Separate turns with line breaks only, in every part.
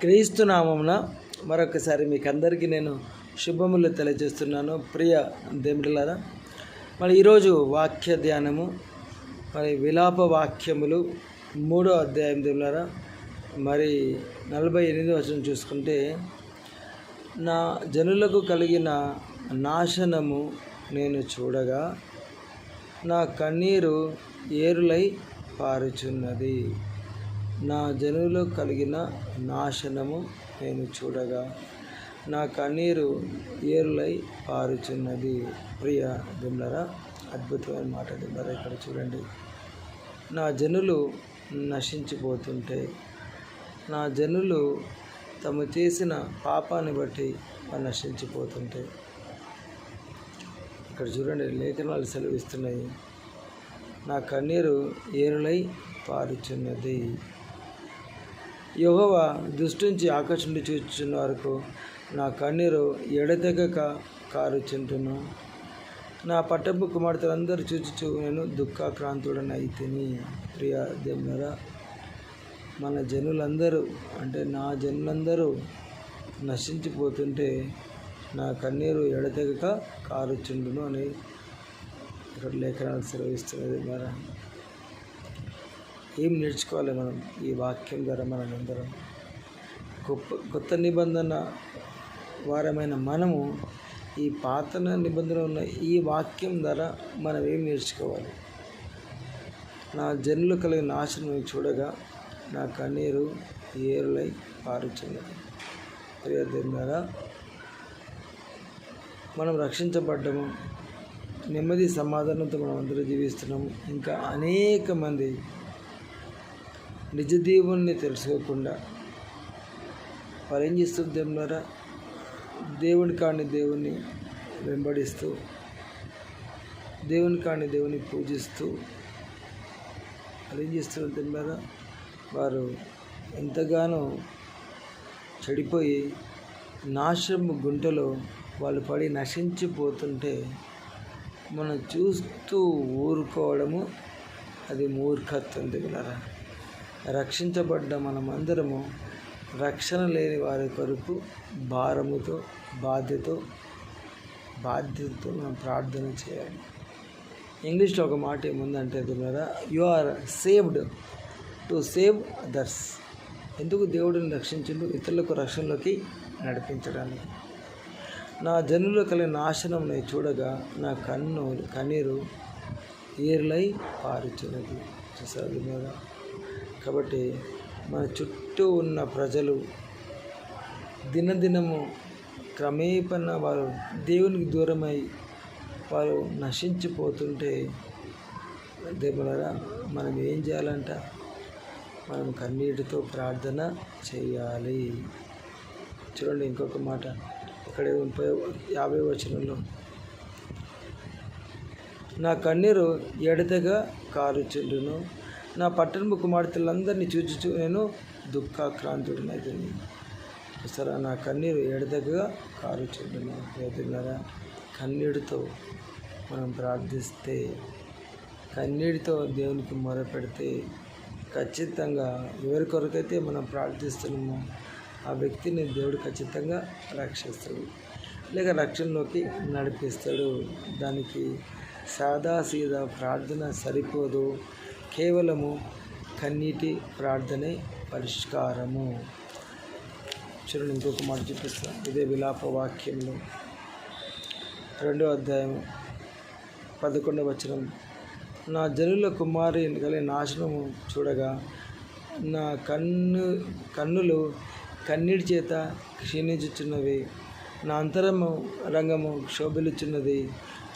క్రీస్తు నామమున మరొకసారి మీకు అందరికీ నేను శుభములు తెలియజేస్తున్నాను. ప్రియ దేవులారా మరి ఈరోజు వాక్య ధ్యానము మరి విలాప వాక్యములు మూడో అధ్యాయం దేవులారా మరి నలభై ఎనిమిది వచనం చూసుకుంటే నా జనులకు కలిగిన నాశనము నేను చూడగా నా కన్నీరు ఏరులై పారుచున్నది. నా జనులు కలిగిన నాశనము నేను చూడగా నా కన్నీరు ఏరులై పారుచున్నది. ప్రియ దిమ్లరా అద్భుతమైన మాట దిమ్లరా ఇక్కడ చూడండి. నా జనులు నశించిపోతుంటే నా జనులు తము చేసిన పాపాన్ని బట్టి వారు నశించిపోతుంటే. ఇక్కడ చూడండి లేఖనాలు సెలవిస్తున్నాయి. నా కన్నీరు ఏరులై పారుచున్నది. యహోవ దృష్టించి ఆకర్షణ చూచుచున్న వరకు నా కన్నీరు ఎడతెగక కారుచుంటును నా పట్టపు కుమార్తెలందరూ చూచుచు నేను దుఃఖాక్రాంతుడని అయితేని ప్రియ దేవులరా మన జనులందరూ అంటే నా జనులందరూ నశించిపోతుంటే నా కన్నీరు ఎడతెగక కారుచుండును అని ఇక్కడ లేఖనాలు సెలవిస్తున్నది మరి ఏం నేర్చుకోవాలి మనం? ఈ వాక్యం ద్వారా మనం అందరం గొప్ప కొత్త నిబంధన వారమైన మనము ఈ పాత నిబంధన ఉన్న ఈ వాక్యం ద్వారా మనం ఏం నేర్చుకోవాలి? నా జనులు కలిగిన నాశనం చూడగా నా కన్నీరు ఏరులై పారుచున్నది ప్రియదేం ద్వారా మనం రక్షించబడ్డము. నెమ్మది సమాధానంతో మనం అందరూ జీవిస్తున్నాము. ఇంకా అనేక మంది నిజ దేవుణ్ణి తెలుసుకోకుండా వారు ఏం చేస్తారు దేవులారా దేవుని కాని దేవుని వెంబడిస్తూ దేవుని కాని దేవుని పూజిస్తూ వాళ్ళు ఏం చేస్తారు దేవులారా వారు ఎంతగానో చెడిపోయి నాశం గుంటలో వాళ్ళు పడి నశించిపోతుంటే మనం చూస్తూ ఊరుకోవడము అది మూర్ఖత్వం దగ్గర రక్షించబడ్డ మనమందరము రక్షణ లేని వారి కొరకు భారముతో బాధ్యతో బాధ్యతతో మనం ప్రార్థన చేయాలి. ఇంగ్లీష్లో ఒక మాట ఏముందంటే తిన్నారా you are saved to save others ఎందుకు దేవుడిని రక్షించండు? ఇతరులకు రక్షణలోకి నడిపించడానికి. నా జనులు కలిగిన నాశనం నేను చూడగా నా కన్ను కన్నీరు ఏర్లై పారుచున్నది. చూసారు మీద కాబట్టి మన చుట్టూ ఉన్న ప్రజలు దినదినము క్రమేపణ వారు దేవునికి దూరమై వారు నశించిపోతుంటే దేవులరా మనం ఏం చేయాలంట? మనం కన్నీటితో ప్రార్థన చేయాలి. చూడండి ఇంకొక మాట. ఇక్కడ ముప్పై యాభై వచనంలో. నా కన్నీరు ఎడతగా కారుచుండును. నా పట్టణపు కుమార్తెలందరినీ చూచుచు నేను దుఃఖాక్రాంతుడినైతుంది సరే నా కన్నీరు ఎడదగ్గగా కారుచుండును వేదిన్నారా కన్నీటితో మనం ప్రార్థిస్తే కన్నీటితో దేవునికి మొరపెడితే ఖచ్చితంగా ఎవరి కొరకైతే మనం ప్రార్థిస్తున్నామో ఆ వ్యక్తిని దేవుడు ఖచ్చితంగా రక్షిస్తాడు. లేక రక్షణలోకి నడిపిస్తాడు. దానికి సాదా సీదా ప్రార్థన సరిపోదు. కేవలము కన్నీటి ప్రార్థనే పరిష్కారము. చూడండి ఇంకొక మాట చూపిస్తాను ఇదే విలాప వాక్యంలో రెండో అధ్యాయం పదకొండవ వచనం. నా జనుల కుమారి కలిగిన నాశనము చూడగా నా కన్ను కన్నులు కన్నీటి చేత క్షీణించుచున్నవి. నా అంతరము రంగము క్షోభిలుచున్నది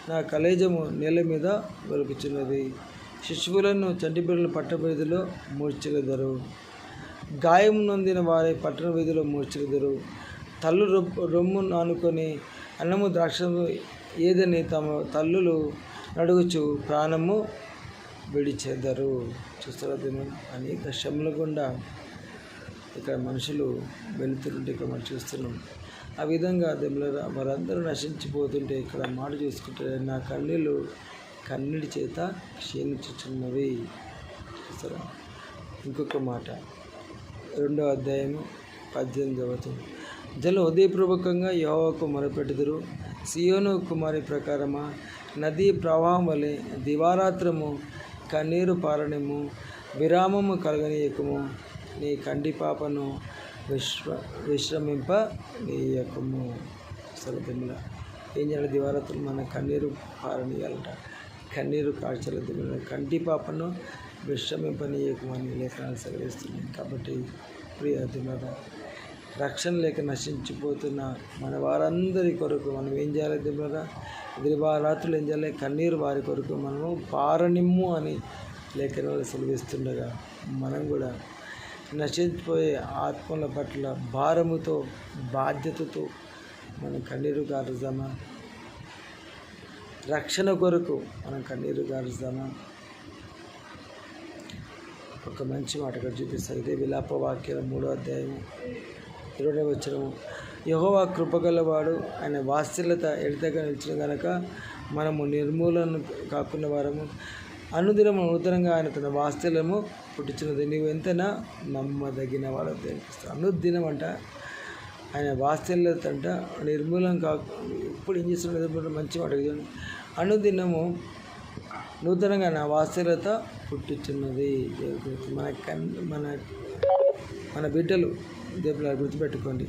నా కలేజము నేల మీద వెలుగుచున్నది. శిశువులను చంటి బిడ్డలు పట్ట వీధిలో మూర్చిలెదరు గాయం నొందిన వారి పట్టణ వీధిలో మూర్చిలెదరు తల్లు రొమ్ము నానుకొని అన్నము ద్రాక్షము ఏదని తమ తల్లులు నడుగుచు ప్రాణము విడిచేద్దరు చూస్తారా అనేక శ్రమల గుండా ఇక్కడ మనుషులు వెళుతుంటే ఇక్కడ మనం చూస్తున్నాం. ఆ విధంగా దెమ్మల వారందరూ నశించిపోతుంటే ఇక్కడ మాట చూసుకుంటే నా కన్నీళ్ళు కన్నుడి చేత క్షీణించుచున్నవి. చూస్తారా ఇంకొక మాట. రెండో అధ్యాయము పద్దెనిమిది వచనం. జనులు హృదయపూర్వకంగా యోవకు మొరపెట్టుదురు. సియోను కుమారి ప్రకారమా? నదీ ప్రవాహం వలె దివారాత్రము కన్నీరు పారణము విరామము కలగనీయకము. నీ కంటి పాపను విశ్వ విశ్రమింప నీయకము సరదిమ్ల ఏం చేయాలి? దివారాత్రులు మన కన్నీరు పారనీయాలంట. కన్నీరు కార్చల దిగిన కంటి పాపను విశ్రమింపనీయకమని లేఖనాలు సెలవిస్తున్నాయి కాబట్టి ప్రియ దిమ్మద రక్షణ లేక నశించిపోతున్న మన వారందరి కొరకు మనం ఏం చేయాలి దిమ్మద దివారాత్రులు ఏం చేయాలి? కన్నీరు వారి కొరకు మనము పారనిమ్ము అని లేఖనాలు సెలవిస్తుండగా మనం కూడా నశించిపోయే ఆత్మల పట్ల భారముతో బాధ్యతతో మనం కన్నీరు కారుదామా రక్షణ కొరకు మనం కన్నీరు గారుదామా ఒక మంచి మాట ఇక్కడ చూపిస్తారు ఇదే విలాప వాక్యం మూడో అధ్యాయం ఇరవై వచ్చినము యహోవా కృపగలవాడు ఆయన వాత్సల్యత ఎడతగా నిలిచిన కనుక మనము నిర్మూలన కాకుండా వారము. అనుదినము నూతనంగా ఆయన తన వాత్సల్యము పుట్టించినది. నీవు ఎంతైనా నమ్మదగిన వాడు తెలిపిస్తావు అనుదినం అంట ఆయన వాత్సల్యత అంట నిర్మూలం కాక ఇప్పుడు ఏం చేస్తున్నది మంచి మాట చూడండి అనుదినము నూతనంగా నా వాత్సల్యత పుట్టించున్నది. మన కన్ మన మన బిడ్డలు దేవుల గుర్తుపెట్టుకోండి.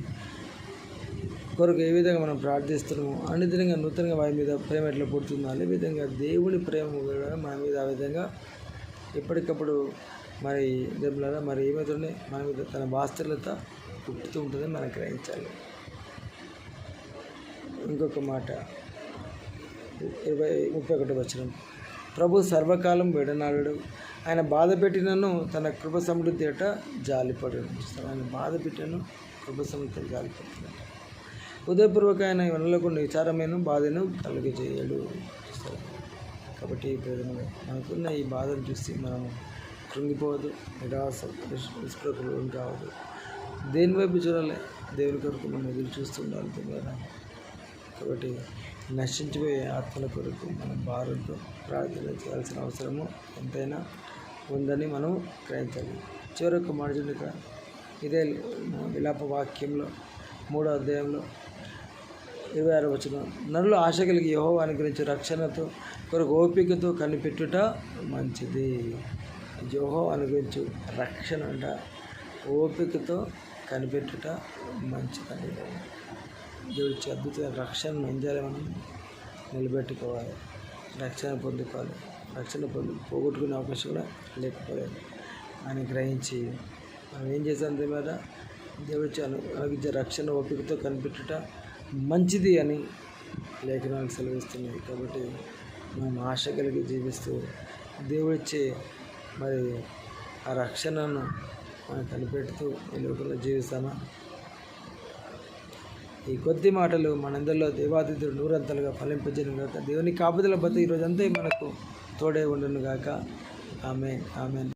కొరకు ఏ విధంగా మనం ప్రార్థిస్తున్నామో అనుదినంగా నూతనంగా వారి మీద ప్రేమ ఎట్లా పుడుతుందో అదే విధంగా దేవుని ప్రేమ కూడా మన మీద ఆ విధంగా ఎప్పటికప్పుడు మరి దెబ్బలారా మరి ఏమవుతుంది మన మీద తన వాస్తవత పుట్టుతూ ఉంటుందని మనం గ్రహించాలి. ఇంకొక మాట. ఇరవై ముప్పై ఒకటి వచ్చిన ప్రభు సర్వకాలం విడనాడు ఆయన బాధ పెట్టినను తన కృప సమృద్ధి అట జాలిపడు ఆయన బాధ పెట్టినను కృప సమృద్ధి జాలిపడుతున్నాడు ఉదయపూర్వక ఆయన వెళ్ళకుండా విచారమైన బాధను కలుగజేయడు. కాబట్టి మనకున్న ఈ బాధను చూసి మనం కృంగిపోవద్దు. నిరాశ నిష్ప్రకులు కావద్దు దేని వైపు చూడాలి? దేవుని కొరకు మనం ఎదురు చూస్తుండాలి తెలియదా కాబట్టి నశించిపోయే ఆత్మల కొరకు మనం భారంతో ప్రార్థన చేయాల్సిన అవసరము ఎంతైనా ఉందని మనం గ్రహించాలి. చివరకు మార్చుడిక ఇదే విలాప వాక్యంలో మూడో అధ్యాయంలో ఇరవై ఆరు వచ్చిన నరులు ఆశ కలిగి యహో అనుగ్రహించే రక్షణతో కొరకు ఓపికతో కనిపెట్టుట మంచిది. యోహో అనుగ్రహించు రక్షణ అంట. ఓపికతో కనిపెట్టుట మంచిదని దేవుడి అద్భుతమైన రక్షణను ఏం చేయాలి మనం నిలబెట్టుకోవాలి. రక్షణ పొందుకోవాలి. రక్షణ పొంది పోగొట్టుకునే అవకాశం కూడా లేకపోలేదు. అని గ్రహించి మనం ఏం చేసాం మీద దేవుడి అను రక్షణ ఓపికతో కనిపెట్టుట మంచిది అని లేఖనాలు సెలవిస్తున్నాయి. కాబట్టి మనం ఆశ కలిగి జీవిస్తూ దేవుడిచ్చే మరి ఆ రక్షణను మనం కనిపెడుతూ ఈ లోకంలో జీవిస్తామా? ఈ కొద్ది మాటలు మనందరిలో దేవాదితుడు నూరంతలుగా ఫలింపజను గాక. దేవుని కాపుదల బతి ఈరోజంతా మనకు తోడే ఉండను గాక. ఆమె ఆమె